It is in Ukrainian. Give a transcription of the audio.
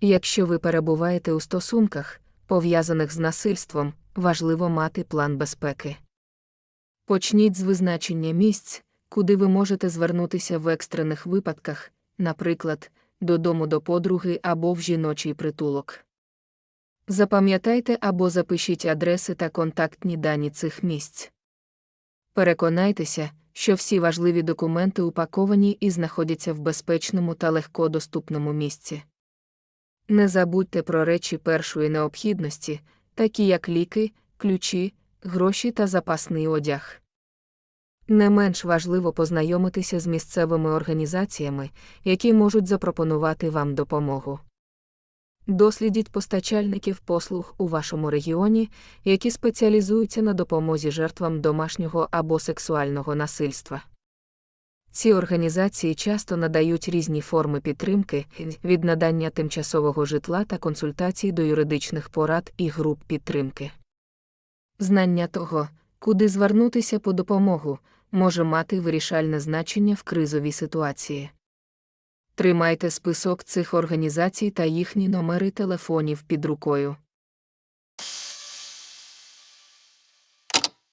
Якщо ви перебуваєте у стосунках, пов'язаних з насильством, важливо мати план безпеки. Почніть з визначення місць, куди ви можете звернутися в екстрених випадках, наприклад, додому до подруги або в жіночий притулок. Запам'ятайте або запишіть адреси та контактні дані цих місць. Переконайтеся, що всі важливі документи упаковані і знаходяться в безпечному та легкодоступному місці. Не забудьте про речі першої необхідності, такі як ліки, ключі, гроші та запасний одяг. Не менш важливо познайомитися з місцевими організаціями, які можуть запропонувати вам допомогу. Дослідіть постачальників послуг у вашому регіоні, які спеціалізуються на допомозі жертвам домашнього або сексуального насильства. Ці організації часто надають різні форми підтримки від надання тимчасового житла та консультацій до юридичних порад і груп підтримки. Знання того, куди звернутися по допомогу, може мати вирішальне значення в кризовій ситуації. Тримайте список цих організацій та їхні номери телефонів під рукою.